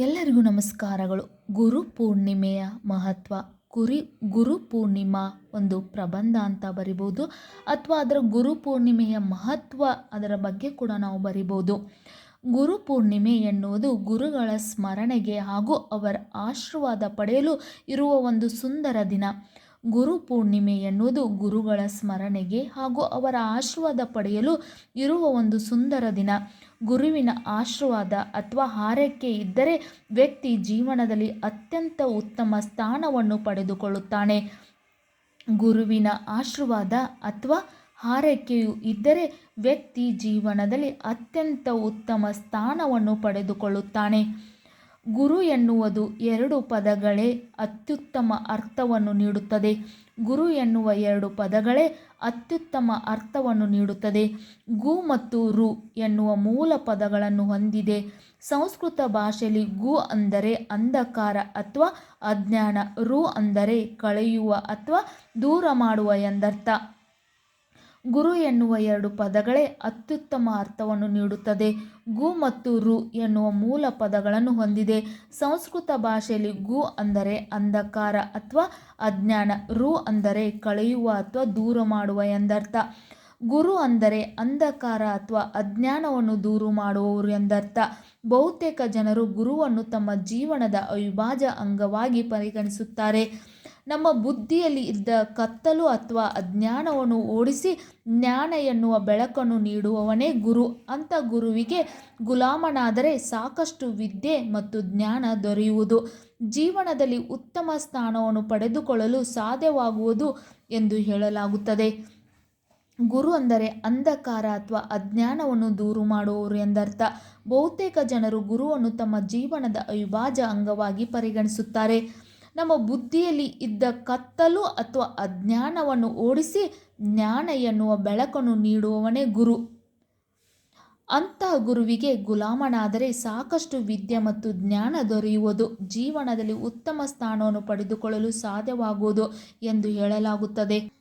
ಎಲ್ಲರಿಗೂ ನಮಸ್ಕಾರಗಳು. ಗುರು ಪೂರ್ಣಿಮೆಯ ಮಹತ್ವ. ಕುರಿ ಗುರು ಪೂರ್ಣಿಮಾ ಒಂದು ಪ್ರಬಂಧ ಅಂತ ಬರಿಬೋದು. ಅಥವಾ ಅದರ ಗುರು ಪೂರ್ಣಿಮೆಯ ಮಹತ್ವ ಅದರ ಬಗ್ಗೆ ಕೂಡ ನಾವು ಬರಿಬೋದು. ಗುರು ಪೂರ್ಣಿಮೆ ಎನ್ನುವುದು ಗುರುಗಳ ಸ್ಮರಣೆಗೆ ಹಾಗೂ ಅವರ ಆಶೀರ್ವಾದ ಪಡೆಯಲು ಇರುವ ಒಂದು ಸುಂದರ ದಿನ. ಗುರು ಪೂರ್ಣಿಮೆ ಎನ್ನುವುದು ಗುರುಗಳ ಸ್ಮರಣೆಗೆ ಹಾಗೂ ಅವರ ಆಶೀರ್ವಾದ ಪಡೆಯಲು ಇರುವ ಒಂದು ಸುಂದರ ದಿನ. ಗುರುವಿನ ಆಶೀರ್ವಾದ ಅಥವಾ ಹಾರೈಕೆ ಇದ್ದರೆ ವ್ಯಕ್ತಿ ಜೀವನದಲ್ಲಿ ಅತ್ಯಂತ ಉತ್ತಮ ಸ್ಥಾನವನ್ನು ಪಡೆದುಕೊಳ್ಳುತ್ತಾನೆ. ಗುರುವಿನ ಆಶೀರ್ವಾದ ಅಥವಾ ಹಾರೈಕೆಯು ಇದ್ದರೆ ವ್ಯಕ್ತಿ ಜೀವನದಲ್ಲಿ ಅತ್ಯಂತ ಉತ್ತಮ ಸ್ಥಾನವನ್ನು ಪಡೆದುಕೊಳ್ಳುತ್ತಾನೆ. ಗುರು ಎನ್ನುವುದು ಎರಡು ಪದಗಳೇ ಅತ್ಯುತ್ತಮ ಅರ್ಥವನ್ನು ನೀಡುತ್ತದೆ. ಗುರು ಎನ್ನುವ ಎರಡು ಪದಗಳೇ ಅತ್ಯುತ್ತಮ ಅರ್ಥವನ್ನು ನೀಡುತ್ತದೆ. ಗು ಮತ್ತು ರು ಎನ್ನುವ ಮೂಲ ಪದಗಳನ್ನು ಹೊಂದಿದೆ. ಸಂಸ್ಕೃತ ಭಾಷೆಯಲ್ಲಿ ಗು ಅಂದರೆ ಅಂಧಕಾರ ಅಥವಾ ಅಜ್ಞಾನ, ರು ಅಂದರೆ ಕಳೆಯುವ ಅಥವಾ ದೂರ ಮಾಡುವ ಎಂದರ್ಥ. ಗುರು ಎನ್ನುವ ಎರಡು ಪದಗಳೇ ಅತ್ಯುತ್ತಮ ಅರ್ಥವನ್ನು ನೀಡುತ್ತದೆ. ಗು ಮತ್ತು ರು ಎನ್ನುವ ಮೂಲ ಪದಗಳನ್ನು ಹೊಂದಿದೆ. ಸಂಸ್ಕೃತ ಭಾಷೆಯಲ್ಲಿ ಗು ಅಂದರೆ ಅಂಧಕಾರ ಅಥವಾ ಅಜ್ಞಾನ, ರು ಅಂದರೆ ಕಳೆಯುವ ಅಥವಾ ದೂರ ಮಾಡುವ ಎಂದರ್ಥ. ಗುರು ಅಂದರೆ ಅಂಧಕಾರ ಅಥವಾ ಅಜ್ಞಾನವನ್ನು ದೂರು ಮಾಡುವವರು ಎಂದರ್ಥ. ಬಹುತೇಕ ಜನರು ಗುರುವನ್ನು ತಮ್ಮ ಜೀವನದ ಅವಿಭಾಜ್ಯ ಅಂಗವಾಗಿ ಪರಿಗಣಿಸುತ್ತಾರೆ. ನಮ್ಮ ಬುದ್ಧಿಯಲ್ಲಿ ಇದ್ದ ಕತ್ತಲು ಅಥವಾ ಅಜ್ಞಾನವನ್ನು ಓಡಿಸಿ ಜ್ಞಾನ ಎನ್ನುವ ಬೆಳಕನ್ನು ನೀಡುವವನೇ ಗುರು ಅಂತ ಗುರುವಿಗೆ ಗುಲಾಮನಾದರೆ ಸಾಕಷ್ಟು ವಿದ್ಯೆ ಮತ್ತು ಜ್ಞಾನ ದೊರೆಯುವುದು. ಜೀವನದಲ್ಲಿ ಉತ್ತಮ ಸ್ಥಾನವನ್ನು ಪಡೆದುಕೊಳ್ಳಲು ಸಾಧ್ಯವಾಗುವುದು ಎಂದು ಹೇಳಲಾಗುತ್ತದೆ. ಗುರು ಅಂದರೆ ಅಂಧಕಾರ ಅಥವಾ ಅಜ್ಞಾನವನ್ನು ದೂರು ಮಾಡುವವರು ಎಂದರ್ಥ. ಬಹುತೇಕ ಜನರು ಗುರುವನ್ನು ತಮ್ಮ ಜೀವನದ ಅವಿಭಾಜ್ಯ ಅಂಗವಾಗಿ ಪರಿಗಣಿಸುತ್ತಾರೆ. ನಮ್ಮ ಬುದ್ಧಿಯಲ್ಲಿ ಇದ್ದ ಕತ್ತಲು ಅಥವಾ ಅಜ್ಞಾನವನ್ನು ಓಡಿಸಿ ಜ್ಞಾನ ಎನ್ನುವ ಬೆಳಕನ್ನು ನೀಡುವವನೇ ಗುರು. ಅಂತಹ ಗುರುವಿಗೆ ಗುಲಾಮನಾದರೆ ಸಾಕಷ್ಟು ವಿದ್ಯೆ ಮತ್ತು ಜ್ಞಾನ ದೊರೆಯುವುದು, ಜೀವನದಲ್ಲಿ ಉತ್ತಮ ಸ್ಥಾನವನ್ನು ಪಡೆದುಕೊಳ್ಳಲು ಸಾಧ್ಯವಾಗುವುದು ಎಂದು ಹೇಳಲಾಗುತ್ತದೆ.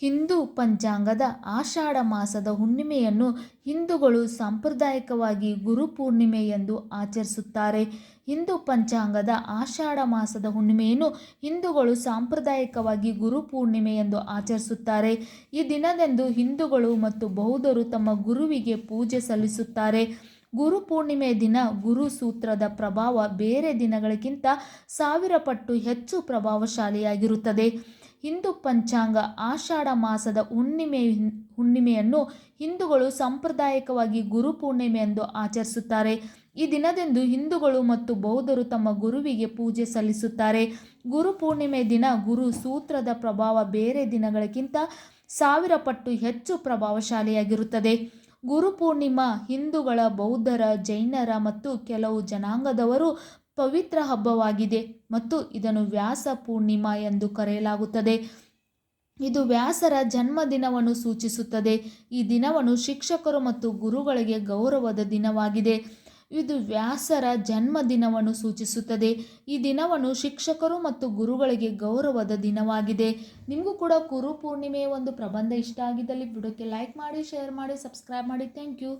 ಹಿಂದೂ ಪಂಚಾಂಗದ ಆಷಾಢ ಮಾಸದ ಹುಣ್ಣಿಮೆಯನ್ನು ಹಿಂದೂಗಳು ಸಾಂಪ್ರದಾಯಿಕವಾಗಿ ಗುರು ಪೂರ್ಣಿಮೆ ಎಂದು ಆಚರಿಸುತ್ತಾರೆ. ಹಿಂದೂ ಪಂಚಾಂಗದ ಆಷಾಢ ಮಾಸದ ಹುಣ್ಣಿಮೆಯನ್ನು ಹಿಂದೂಗಳು ಸಾಂಪ್ರದಾಯಿಕವಾಗಿ ಗುರು ಪೂರ್ಣಿಮೆ ಎಂದು ಆಚರಿಸುತ್ತಾರೆ. ಈ ದಿನದಂದು ಹಿಂದೂಗಳು ಮತ್ತು ಬೌದ್ಧರು ತಮ್ಮ ಗುರುವಿಗೆ ಪೂಜೆ ಸಲ್ಲಿಸುತ್ತಾರೆ. ಗುರು ಪೂರ್ಣಿಮೆ ದಿನ ಗುರು ಸೂತ್ರದ ಪ್ರಭಾವ ಬೇರೆ ದಿನಗಳಿಗಿಂತ ಸಾವಿರ ಪಟ್ಟು ಹೆಚ್ಚು ಪ್ರಭಾವಶಾಲಿಯಾಗಿರುತ್ತದೆ. ಹಿಂದೂ ಪಂಚಾಂಗ ಆಷಾಢ ಮಾಸದ ಹುಣ್ಣಿಮೆ ಹುಣ್ಣಿಮೆಯನ್ನು ಹಿಂದೂಗಳು ಸಾಂಪ್ರದಾಯಿಕವಾಗಿ ಗುರು ಪೂರ್ಣಿಮೆ ಎಂದು ಆಚರಿಸುತ್ತಾರೆ. ಈ ದಿನದಂದು ಹಿಂದೂಗಳು ಮತ್ತು ಬೌದ್ಧರು ತಮ್ಮ ಗುರುವಿಗೆ ಪೂಜೆ ಸಲ್ಲಿಸುತ್ತಾರೆ. ಗುರು ಪೂರ್ಣಿಮೆ ದಿನ ಗುರು ಸೂತ್ರದ ಪ್ರಭಾವ ಬೇರೆ ದಿನಗಳಿಗಿಂತ ಸಾವಿರ ಪಟ್ಟು ಹೆಚ್ಚು ಪ್ರಭಾವಶಾಲಿಯಾಗಿರುತ್ತದೆ. ಗುರು ಪೂರ್ಣಿಮಾ ಹಿಂದೂಗಳ, ಬೌದ್ಧರ, ಜೈನರ ಮತ್ತು ಕೆಲವು ಜನಾಂಗದವರು ಪವಿತ್ರ ಹಬ್ಬವಾಗಿದೆ ಮತ್ತು ಇದನ್ನು ವ್ಯಾಸ ಪೂರ್ಣಿಮಾ ಎಂದು ಕರೆಯಲಾಗುತ್ತದೆ. ಇದು ವ್ಯಾಸರ ಜನ್ಮದಿನವನ್ನು ಸೂಚಿಸುತ್ತದೆ. ಈ ದಿನವನ್ನು ಶಿಕ್ಷಕರು ಮತ್ತು ಗುರುಗಳಿಗೆ ಗೌರವದ ದಿನವಾಗಿದೆ. ಇದು ವ್ಯಾಸರ ಜನ್ಮದಿನವನ್ನು ಸೂಚಿಸುತ್ತದೆ. ಈ ದಿನವನ್ನು ಶಿಕ್ಷಕರು ಮತ್ತು ಗುರುಗಳಿಗೆ ಗೌರವದ ದಿನವಾಗಿದೆ. ನಿಮಗೂ ಕೂಡ ಗುರು ಪೂರ್ಣಿಮೆಯ ಒಂದು ಪ್ರಬಂಧ ಇಷ್ಟ ಆಗಿದ್ದಲ್ಲಿ ಬಿಡೋಕ್ಕೆ ಲೈಕ್ ಮಾಡಿ, ಶೇರ್ ಮಾಡಿ, ಸಬ್ಸ್ಕ್ರೈಬ್ ಮಾಡಿ. Thank you.